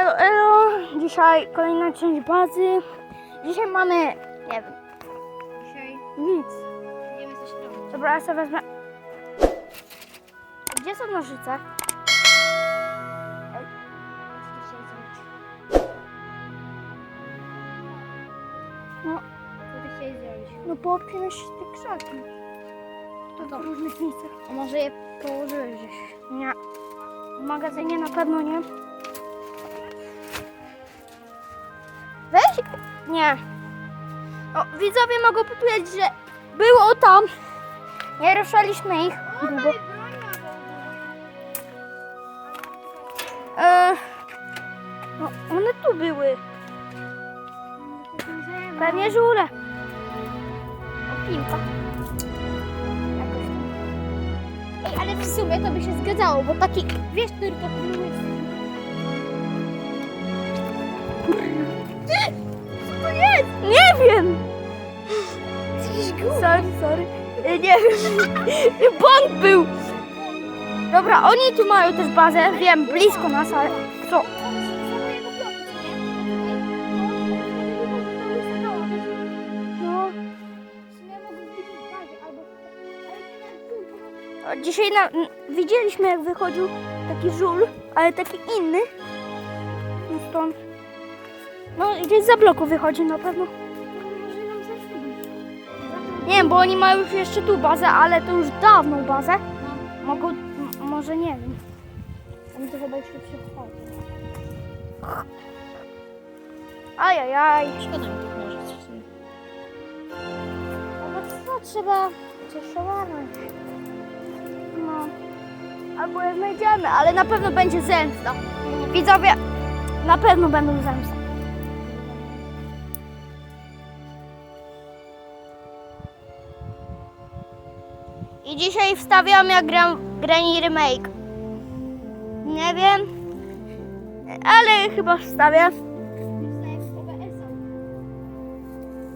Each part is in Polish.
Elo, elo, dzisiaj kolejna część bazy. Dzisiaj mamy, nie wiem, Dzisiaj nic. idziemy coś robić. Dobra, ja sobie wezmę. Gdzie są nożyce? Co tu chciałeś zrobić? No, Co ty chciałeś zrobić? no poobcinać te krzaki. To w różnych miejscach. A może je położyłeś gdzieś? Nie. W magazynie na pewno nie. Nie. Widzowie mogą powiedzieć, że było tam. Nie ruszaliśmy ich długo. E, no, one tu były. Pewnie żule. O, piłka. Ej, ale w sumie to by się zgadzało, bo taki, wiesz, który to były... Nie wiem. Sorry, sorry. E, Nie wiem. Bąk był. Dobra, oni tu mają też bazę. Wiem, blisko nas, ale co? No, a dzisiaj na, n- widzieliśmy jak wychodził taki żul, ale taki inny. No stąd. No gdzieś za bloku wychodzi na pewno. Nie wiem, bo oni mają już jeszcze tu bazę, ale to już dawną bazę. Mogą, m- może nie wiem. Oni to chyba jeszcze przychodzi. Ajajaj. Szkoda mi tych nożyc w sumie. No co, trzeba coś ogarnąć. No. Albo je znajdziemy, ale na pewno będzie zemsta. Widzowie, na pewno będą zemsta. I dzisiaj wstawiam jak gram Granny Remake. Nie wiem, ale chyba wstawię.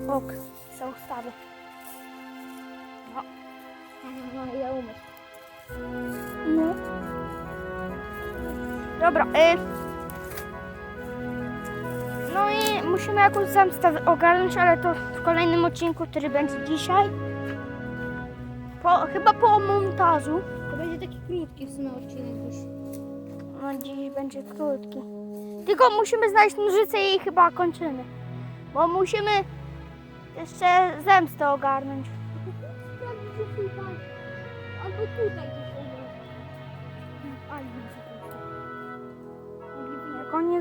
Ok, co ustawię. No, ja umiem. No. Dobra, y... No i musimy jakąś zemstę ogarnąć, ale to w kolejnym odcinku, który będzie dzisiaj. Po, chyba po montażu. To będzie taki krótki w sumie odcinek już. No dziś będzie krótki. Tylko musimy znaleźć nożyce i chyba kończymy. Bo musimy jeszcze zemstę ogarnąć. Albo tutaj. Jak oni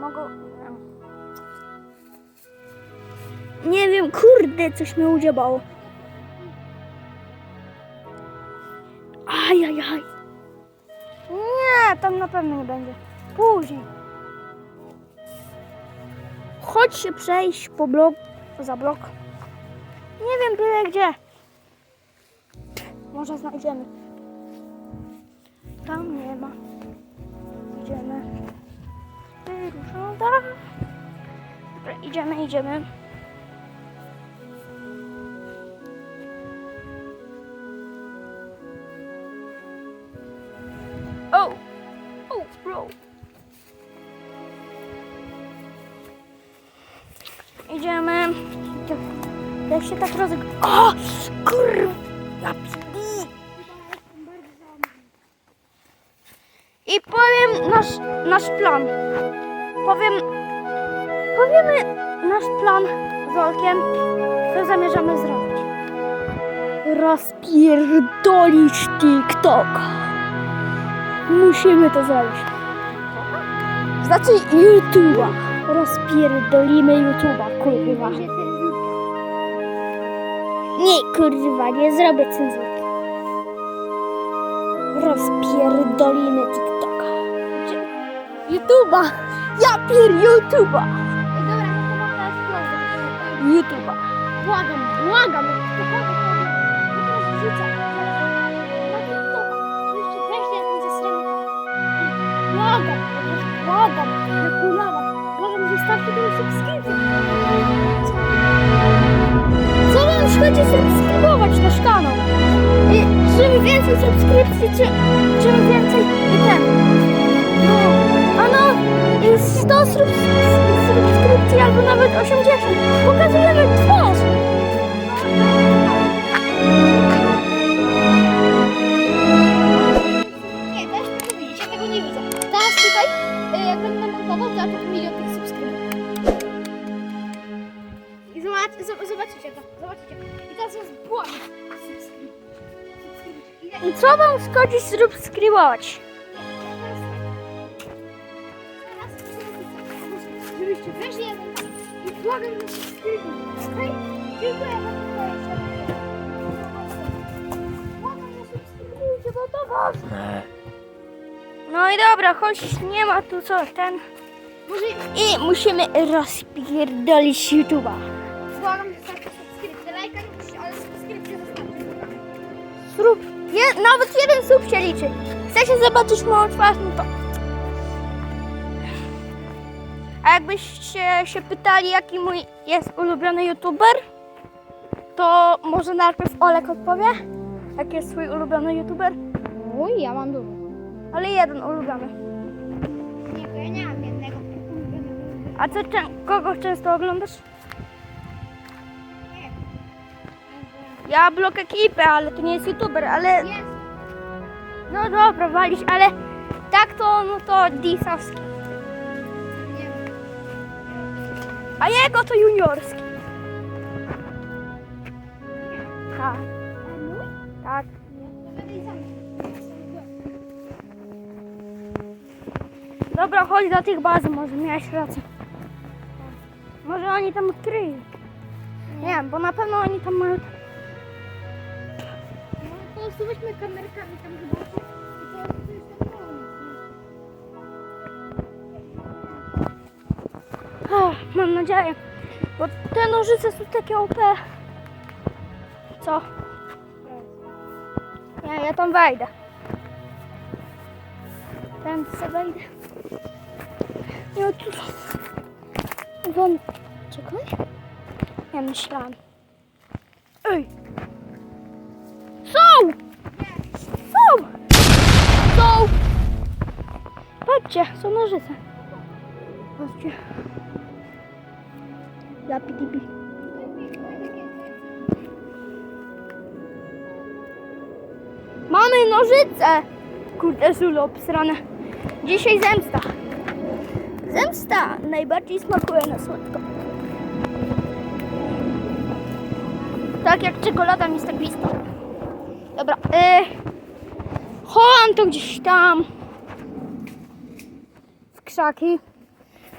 mogą... Nie wiem, kurde, coś mnie udziebało. Ajajaj. Nie, tam na pewno nie będzie. Później. Chodź się przejść po blok, za blok. Nie wiem byle gdzie. Może znajdziemy. Tam nie ma. Idziemy. Wyruszona. Dobra, idziemy, idziemy. Się tak rozeg... O! Kurwa! Ja! I powiem nasz, nasz plan. Powiem... Powiemy nasz plan z Olkiem, co zamierzamy zrobić. Rozpierdolić TikToka. Musimy to zrobić. Znaczy YouTube'a. Rozpierdolimy YouTube'a, kurwa. Nie, kurwa, nie zrobię cenzurki. Rozpierdolimy TikToka. YouTube'a. Ja pier YouTube'a. Dobra, to mam teraz prośbę. YouTube'a. Błagam, błagam. To błagam, błagam. No teraz wrzucę. Na TikToka. Jeszcze weźcie jakąś zasrankę. Błagam, po prostu błagam. Na kulawach. Błagam, zostawcie tą subskrypcję. Co wam szkodzi subskrybować nasz kanał? I czym więcej subskrypcji, czy, czym więcej ten. No, a no, i 100 subs- subskrypcji albo nawet 80. Pokazujemy I co wam szkodzi subskrybować? Żebyście? Dziękuję bo to ważne. No i dobra, choć nie ma tu co, ten... I musimy rozpierdolić YouTube'a. subskrypcję. Lajka ale subskrypcję zostawcie. Je, nawet jeden sub się liczy. Chcecie zobaczyć moją twarz, no to... A jakbyście się pytali, jaki mój jest ulubiony YouTuber, to może najpierw Olek odpowie, jaki jest swój ulubiony YouTuber, Mój, ja mam dużo. ale jeden ulubiony. Nie, to ja nie mam jednego. A co, kogo często oglądasz? Ja blok ekipę, ale to nie jest YouTuber, ale... No dobra, walić, ale tak to, no to disowski. A jego to juniorski. Tak, tak. Dobra, chodź do tych baz, może miałeś rację. Może oni tam kryją. Nie wiem, bo na pewno oni tam mają... No weźmy kamerkami tam zobaczyć. Jest pomysł. Ach, mam nadzieję, bo te nożyce są takie OP. Co? Nie, ja tam wejdę. Ten co wejdę. Ja tu... Won... Czekaj. Ja myślałam. Ej! Patrzcie, są nożyce. Patrzcie. Zapidibi. Mamy nożyce! Kurde, Zulu obsrane. Dzisiaj zemsta. Zemsta najbardziej smakuje na słodko. Tak jak czekolada Mr. Beasta. Dobra, yy, chowam to gdzieś tam krzaki.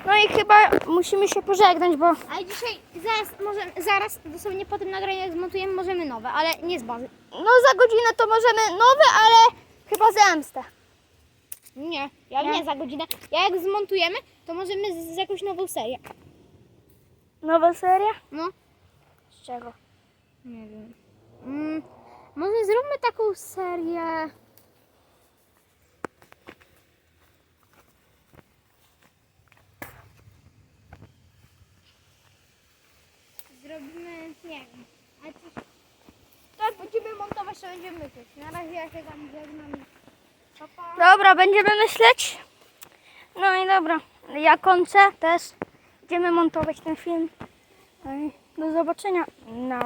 No i chyba musimy się pożegnać, bo Ale dzisiaj, zaraz, możemy, zaraz, dosłownie po tym nagraniu jak zmontujemy, możemy nowe, ale nie z bazy. no za godzinę to możemy nowe, ale chyba zemstę. Nie, ja Nie? nie, za godzinę. Ja jak zmontujemy, to możemy z, z jakąś nową serię. Nowa seria? No. Z czego? Nie wiem. Mm, może zróbmy taką serię. Nie wiem. Ale coś... Tak, będziemy montować, to będziemy myśleć. Na razie ja się tam żegnam. Pa, pa. Dobra, będziemy myśleć. No i dobra, ja kończę też. Będziemy montować ten film. No i do zobaczenia. No.